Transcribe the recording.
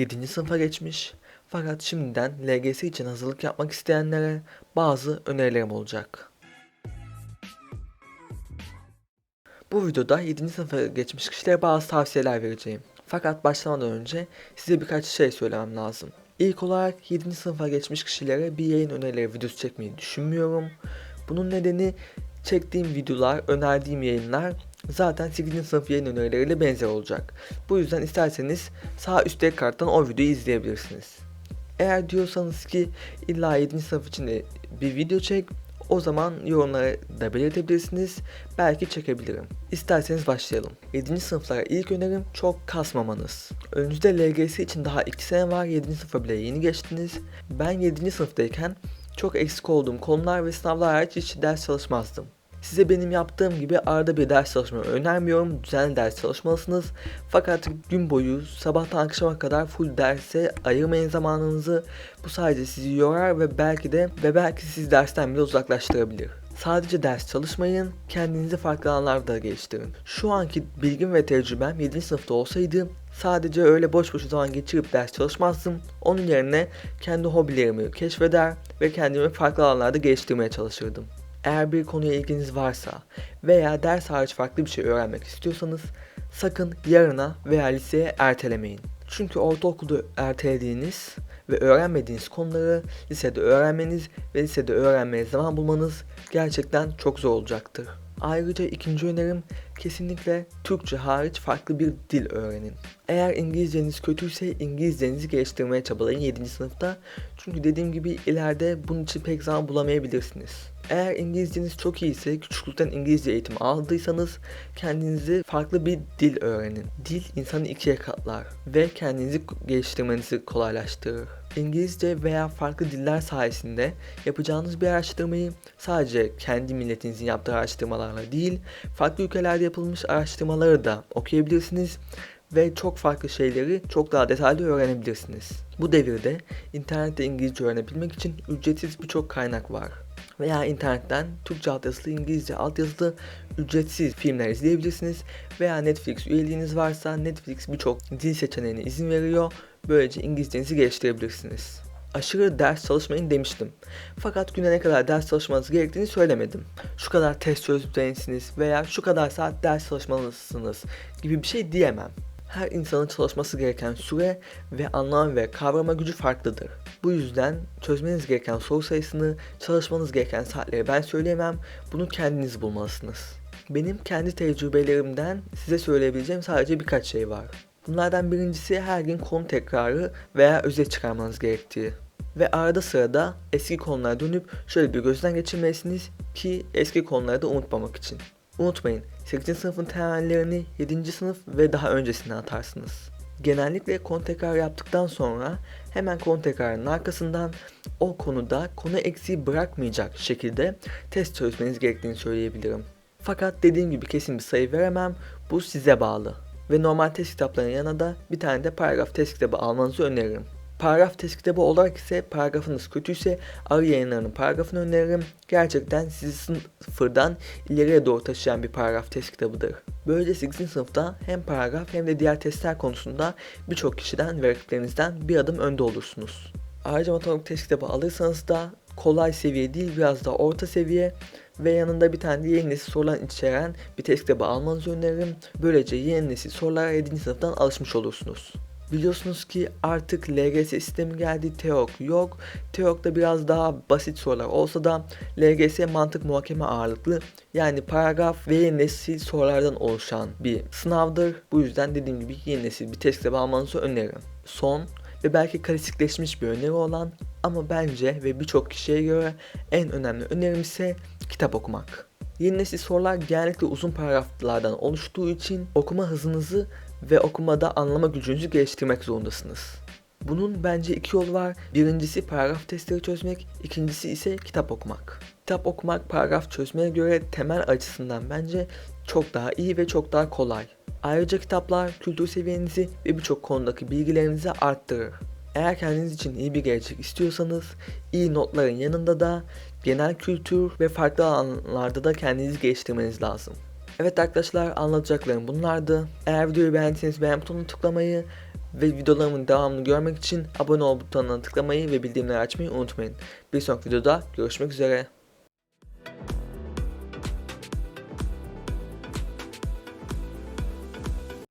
7. sınıfa geçmiş fakat şimdiden LGS için hazırlık yapmak isteyenlere bazı önerilerim olacak. Bu videoda 7. sınıfa geçmiş kişilere bazı tavsiyeler vereceğim. Fakat başlamadan önce size birkaç şey söylemem lazım. İlk olarak 7. sınıfa geçmiş kişilere bir yayın önerileri videosu çekmeyi düşünmüyorum. Bunun nedeni çektiğim videolar, önerdiğim yayınlar zaten 8. sınıf yayın önerileriyle benzer olacak. Bu yüzden isterseniz sağ üstteki karttan o videoyu izleyebilirsiniz. Eğer diyorsanız ki illa 7. sınıf için de bir video çek, o zaman yorumlara da belirtebilirsiniz. Belki çekebilirim. İsterseniz başlayalım. 7. sınıflara ilk önerim çok kasmamanız. Önünüzde LGS için daha 2 sene var. 7. sınıfa bile yeni geçtiniz. Ben 7. sınıftayken çok eksik olduğum konular ve sınavlar hariç hiç ders çalışmazdım. Size benim yaptığım gibi arada bir ders çalışmayı önermiyorum. Düzenli ders çalışmalısınız. Fakat gün boyu sabahtan akşama kadar full derse ayırmayın zamanınızı. Bu sadece sizi yorar ve belki de ve belki sizi dersten bile uzaklaştırabilir. Sadece ders çalışmayın, kendinizi farklı alanlarda geliştirin. Şu anki bilgim ve tecrübem 7. sınıfta olsaydı sadece öyle boş boş zaman geçirip ders çalışmazdım. Onun yerine kendi hobilerimi keşfeder ve kendimi farklı alanlarda geliştirmeye çalışırdım. Eğer bir konuya ilginiz varsa veya ders hariç farklı bir şey öğrenmek istiyorsanız sakın yarına veya liseye ertelemeyin. Çünkü ortaokulda ertelediğiniz ve öğrenmediğiniz konuları lisede öğrenmeniz ve lisede öğrenmeye zaman bulmanız gerçekten çok zor olacaktır. Ayrıca ikinci önerim kesinlikle Türkçe hariç farklı bir dil öğrenin. Eğer İngilizceniz kötüyse İngilizcenizi geliştirmeye çabalayın 7. sınıfta. Çünkü dediğim gibi ileride bunun için pek zaman bulamayabilirsiniz. Eğer İngilizceniz çok iyi ise küçüklükten İngilizce eğitimi aldıysanız kendinizi farklı bir dil öğrenin. Dil insanı ikiye katlar ve kendinizi geliştirmenizi kolaylaştırır. İngilizce veya farklı diller sayesinde yapacağınız bir araştırmayı sadece kendi milletinizin yaptığı araştırmalarla değil, farklı ülkelerde yapılmış araştırmaları da okuyabilirsiniz ve çok farklı şeyleri çok daha detaylı öğrenebilirsiniz. Bu devirde internette İngilizce öğrenebilmek için ücretsiz birçok kaynak var. Veya internetten Türkçe altyazılı, İngilizce altyazılı ücretsiz filmler izleyebilirsiniz. Veya Netflix üyeliğiniz varsa Netflix birçok dil seçeneğine izin veriyor. Böylece İngilizcenizi geliştirebilirsiniz. Aşırı ders çalışmayın demiştim. Fakat güne ne kadar ders çalışmanız gerektiğini söylemedim. Şu kadar test çözmelisiniz veya şu kadar saat ders çalışmalısınız gibi bir şey diyemem. Her insanın çalışması gereken süre ve anlam ve kavrama gücü farklıdır. Bu yüzden çözmeniz gereken soru sayısını, çalışmanız gereken saatleri ben söyleyemem. Bunu kendiniz bulmalısınız. Benim kendi tecrübelerimden size söyleyebileceğim sadece birkaç şey var. Bunlardan birincisi her gün konu tekrarı veya özet çıkarmanız gerektiği. Ve arada sırada eski konulara dönüp şöyle bir gözden geçirmelisiniz ki eski konuları da unutmamak için. Unutmayın 8. sınıfın temellerini 7. sınıf ve daha öncesine atarsınız. Genellikle konu tekrar yaptıktan sonra hemen konu tekrarının arkasından o konuda konu eksiği bırakmayacak şekilde test çözmeniz gerektiğini söyleyebilirim. Fakat dediğim gibi kesin bir sayı veremem. Bu size bağlı. Ve normal test kitaplarının yanına da bir tane de paragraf test kitabı almanızı öneririm. Paragraf test kitabı olarak ise paragrafınız kötüyse arı yayınlarının paragrafını öneririm. Gerçekten sizi sıfırdan ileriye doğru taşıyan bir paragraf test kitabıdır. Böylece 8. sınıfta hem paragraf hem de diğer testler konusunda birçok kişiden ve rakiplerinizden bir adım önde olursunuz. Ayrıca matematik test kitabı alırsanız da kolay seviye değil biraz da orta seviye ve yanında bir tane de yeni nesil sorular içeren bir test kitabı almanızı öneririm. Böylece yeni nesil sorulara 7. sınıftan alışmış olursunuz. Biliyorsunuz ki artık LGS sistemi geldi. TEOK yok. TEOK'ta biraz daha basit sorular olsa da LGS mantık muhakeme ağırlıklı. Yani paragraf ve yeni nesil sorulardan oluşan bir sınavdır. Bu yüzden dediğim gibi yeni nesil bir test kitabı almanızı öneririm. Son ve belki klasikleşmiş bir öneri olan ama bence ve birçok kişiye göre en önemli önerim ise kitap okumak. Yeni nesil sorular genellikle uzun paragraflardan oluştuğu için okuma hızınızı ve okumada anlama gücünüzü geliştirmek zorundasınız. Bunun bence iki yolu var. Birincisi paragraf testleri çözmek, ikincisi ise kitap okumak. Kitap okumak paragraf çözmeye göre temel açısından bence çok daha iyi ve çok daha kolay. Ayrıca kitaplar kültür seviyenizi ve birçok konudaki bilgilerinizi arttırır. Eğer kendiniz için iyi bir gelecek istiyorsanız iyi notların yanında da genel kültür ve farklı alanlarda da kendinizi geliştirmeniz lazım. Evet arkadaşlar anlatacaklarım bunlardı. Eğer videoyu beğendiyseniz beğen butonuna tıklamayı Ve videolarımın devamını görmek için abone ol butonuna tıklamayı ve bildirimleri açmayı unutmayın. Bir sonraki videoda görüşmek üzere.